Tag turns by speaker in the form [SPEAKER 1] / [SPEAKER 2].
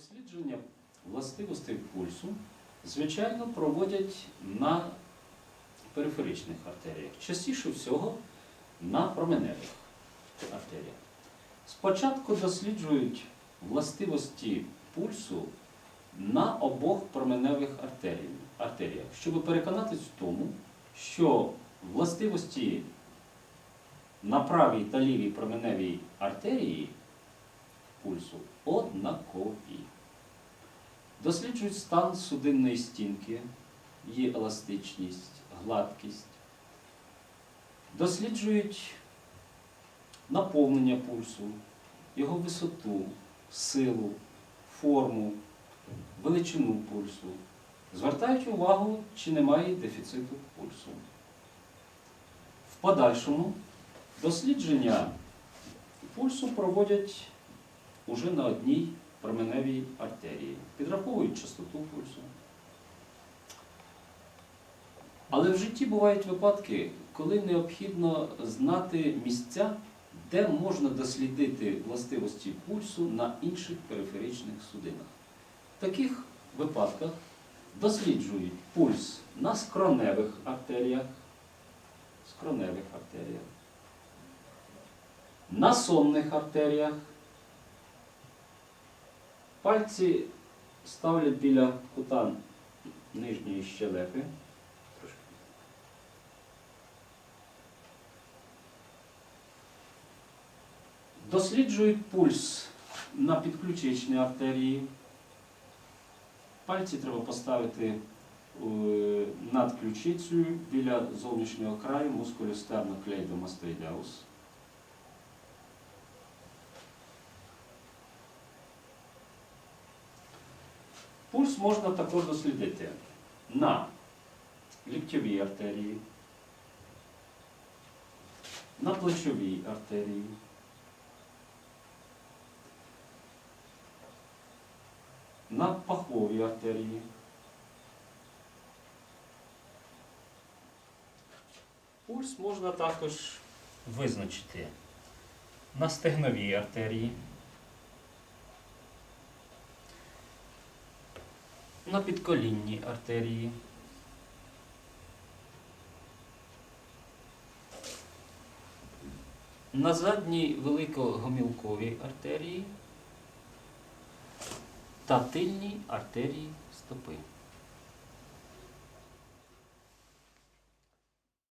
[SPEAKER 1] Дослідження властивостей пульсу, звичайно, проводять на периферичних артеріях, частіше всього на променевих артеріях. Спочатку досліджують властивості пульсу на обох променевих артеріях, щоб переконатись в тому, що властивості на правій та лівій променевій артерії пульсу однакові. Досліджують стан судинної стінки, її еластичність, гладкість. Досліджують наповнення пульсу, його висоту, силу, форму, величину пульсу. Звертають увагу, чи немає дефіциту пульсу. В подальшому дослідження пульсу проводять уже на одній променевій артерії. Підраховують частоту пульсу. Але в житті бувають випадки, коли необхідно знати місця, де можна дослідити властивості пульсу на інших периферичних судинах. В таких випадках досліджують пульс на скроневих артеріях, скроневих артеріях, на сонних артеріях. Пальці ставлять біля кута нижньої щелепи. Досліджують пульс на підключичній артерії. Пальці треба поставити е, над ключицею біля зовнішнього краю мускулюстерно клейдомастоїдеус. Пульс можна також дослідити на ліктьовій артерії, на плечовій артерії, на паховій артерії. Пульс можна також визначити на стегновій артерії. На підколінній артерії. На задній великогомілковій артерії та тильній артерії стопи.